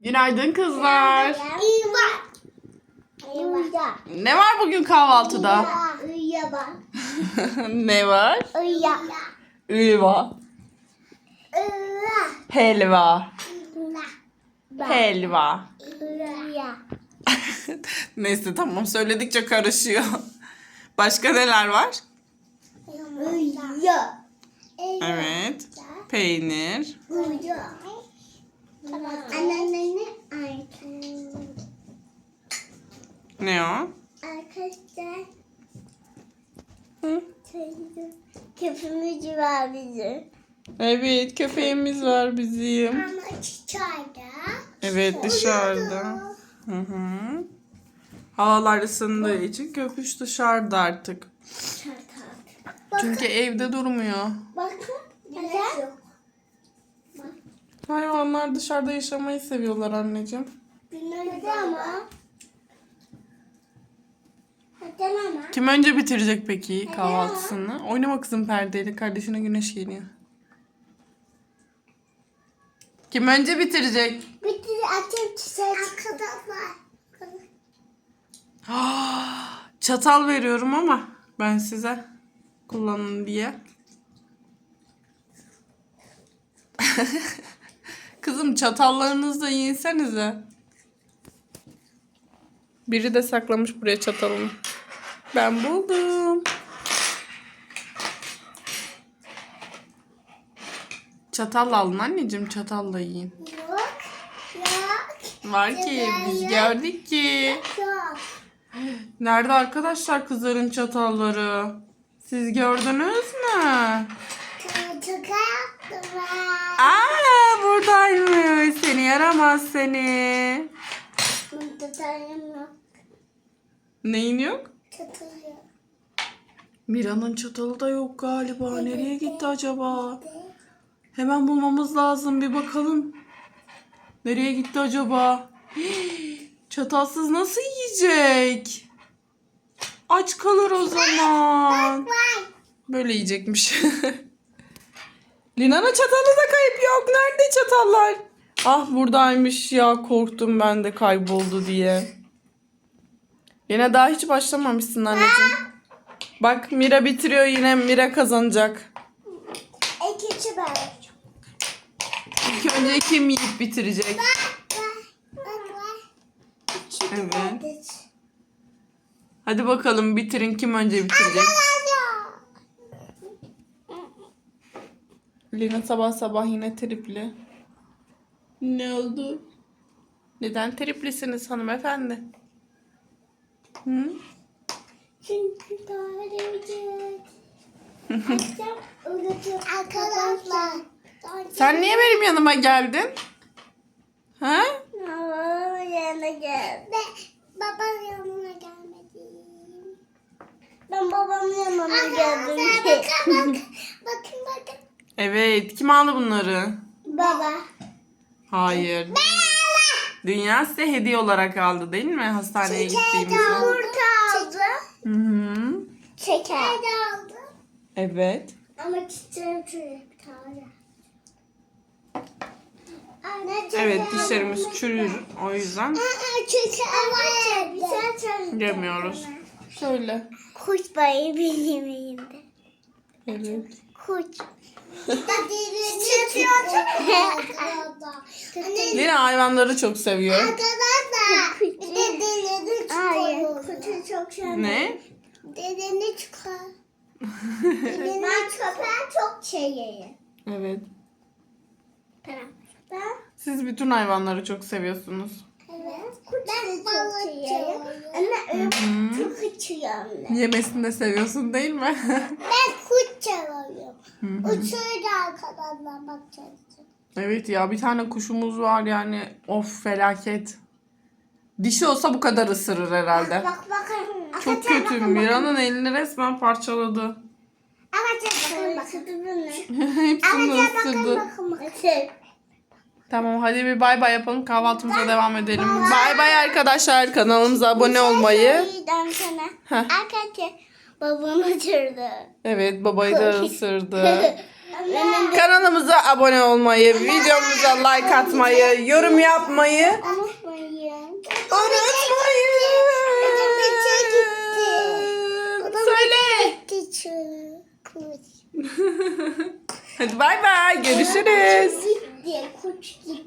Günaydın kızlar. Ne var bugün kahvaltıda? Ne var? İyi Helva. Helva. Helva. Neyse tamam söyledikçe karışıyor. Başka neler var? Evet. Peynir. Ne o? arkadaşlar Hı? köpüğümüz var bizim. Evet köpeğimiz var bizim. Ama dışarıda. Evet dışarıda. Hı hı. Havalar ısındığı için köpüş dışarıda artık. Çünkü evde durmuyor. Bakın. Neden? Hayvanlar dışarıda yaşamayı seviyorlar anneciğim. Neden ama? Neden ama? Kim önce bitirecek peki kahvaltısını? Oynama kızım perdeyle kardeşine güneş geliyor. Kim önce bitirecek? Bitti açayım çiçeği. Arkadaşlar. Çatal veriyorum ama ben size kullanın diye. Kızım çatallarınızla yiyinsenize. Biri de saklamış buraya çatalını. Ben buldum. Çatalla alın anneciğim çatalla yiyin. Yok. Yok. Var ki biz gördük ki. Yok. Nerede arkadaşlar kızların çatalları? Siz gördünüz mü? Aa buradaymış. Seni yaramaz seni. Neyin yok? Tutarım. Mira'nın çatalı da yok galiba. Nereye gitti acaba? Hemen bulmamız lazım bir bakalım. Nereye gitti acaba? Hii, Çatalsız nasıl yiyecek? Aç kalır o zaman. Böyle yiyecekmiş. Lina'nın çatalı da kayıp yok. Nerede çatallar? Ah buradaymış ya. Korktum ben de kayboldu diye. Yine daha hiç başlamamışsın anneciğim. Bak Mira bitiriyor yine Mira kazanacak. İkinci ben. İlk önce kim yiyip bitirecek? Evet. Hadi bakalım bitirin kim önce bitirecek? Lina sabah sabah yine tripli. Ne oldu? Neden triplisiniz hanımefendi? Hı? Çünkü. Arkadaşlar. Sen niye benim yanıma geldin? Ha? Babamın yanına geldi. Babamın yanına gelmedim. Ben babamın yanına geldim. Bakın bakın. Bakın bakın. Evet. Kim aldı bunları? Baba. Hayır. Dünya size hediye olarak aldı değil mi? Hastaneye gittiğimizde. Yumurta aldı. Hı hı. Şeker de aldı. Evet. Ama çiçeğim şöyle bir tane. Anne, Evet çiçeğim dişlerimiz çürür. O yüzden Aa, Çiçeğim. Bir sen yemiyoruz. Şöyle. Kuş bayı benim elimde. Evet. Kuş. Lina hayvanları çok seviyor. Arkadaşlar bir de dedeni çıkar. Hayır kuşu çok sevmem. Ne? Dedeni çıkar. Dedeni ben köpeği çok seviyorum. Evet. Ben Siz bütün hayvanları çok seviyorsunuz. evet. Ben balık seviyorum. Anne öyle çok içiyorum. Yemesini de seviyorsun değil mi? Ben kuş seviyorum. Uçuyor da arkadan bakacağız. evet ya bir tane kuşumuz var yani of felaket. Dişi olsa bu kadar ısırır herhalde. Bak bakın. Çok kötü. Mira'nın elini resmen parçaladı. Arkadaşlar bakın bakın. Hepsini Arkadaşlar bakın ısırdı. bakın bakın. Tamam hadi bir bay bay yapalım kahvaltımıza devam edelim. Bay bay arkadaşlar kanalımıza abone olmayı. Sana. Heh. Arkadaşlar babam uçurdu. Evet babayı da ısırdı. Kanalımıza abone olmayı, videomuza like atmayı, yorum yapmayı Unutmayın. unutmayın. Söyle. Hadi bay bay. Görüşürüz. Gitti. Kuş gitti.